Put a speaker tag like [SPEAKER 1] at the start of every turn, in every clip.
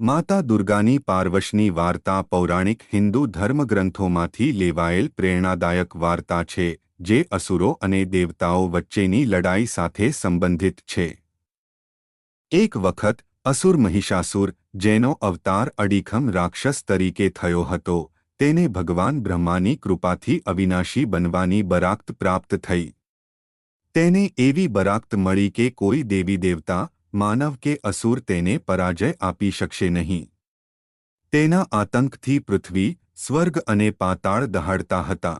[SPEAKER 1] માતા દુર્ગાની પાર્વશની વાર્તા પૌરાણિક હિન્દુ ધર્મગ્રંથોમાંથી લેવાયેલ પ્રેરણાદાયક વાર્તા છે, જે અસુરો અને દેવતાઓ વચ્ચેની લડાઈ સાથે સંબંધિત છે. એક વખત, અસુર મહિષાસુર, જેનો અવતાર અડીખમ રાક્ષસ તરીકે થયો હતો, તેને ભગવાન બ્રહ્માની કૃપાથી અવિનાશી બનવાની બરાક્ત પ્રાપ્ત થઈ. તેને એવી બરાક્ત મળી કે કોઈ દેવી દેવતા માનવ કે અસુર તેને પરાજય આપી શકશે નહીં. તેના આતંકથી પૃથ્વી, સ્વર્ગ અને પાતાળ દહાડતા હતા.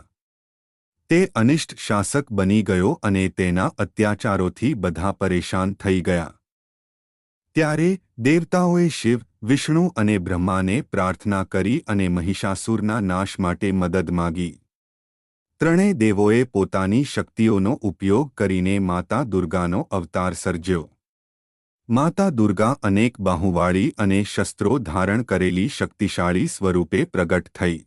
[SPEAKER 1] તે અનિષ્ટ શાસક બની ગયો અને તેના અત્યાચારોથી બધા પરેશાન થઈ ગયા. ત્યારે દેવતાઓએ શિવ, વિષ્ણુ અને બ્રહ્માને પ્રાર્થના કરી અને મહિષાસુરના નાશ માટે મદદ માગી. ત્રણેય દેવોએ પોતાની શક્તિઓનો ઉપયોગ કરીને માતા દુર્ગાનો અવતાર સર્જ્યો. માતા દુર્ગા અનેક બાહુવાળી અને શસ્ત્રો ધારણ કરેલી શક્તિશાળી સ્વરૂપે પ્રગટ થઈ.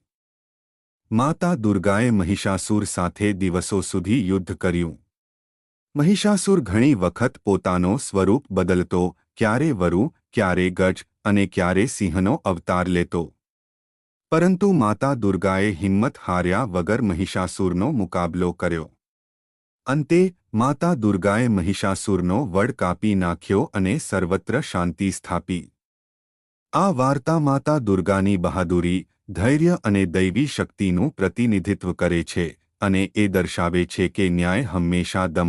[SPEAKER 1] માતા દુર્ગાએ મહિષાસુર સાથે દિવસો સુધી યુદ્ધ કર્યું. મહિષાસુર ઘણી વખત પોતાનો સ્વરૂપ બદલતો, ક્યારે વરુ, ક્યારે ગજ અને ક્યારે સિંહનો અવતાર લેતો. પરંતુ માતા દુર્ગાએ હિંમત હાર્યા વગર મહિષાસુરનો મુકાબલો કર્યો. અંતે, માતા દુર્ગાએ મહિષાસુરનો વડ કાપી નાખ્યો અને સર્વત્ર શાંતિ સ્થાપી. આ વાર્તા માતા દુર્ગાની બહાદુરી, ધૈર્ય અને દૈવી શક્તિનું પ્રતિનિધિત્વ કરે છે અને એ દર્શાવે છે કે ન્યાય હંમેશા દમન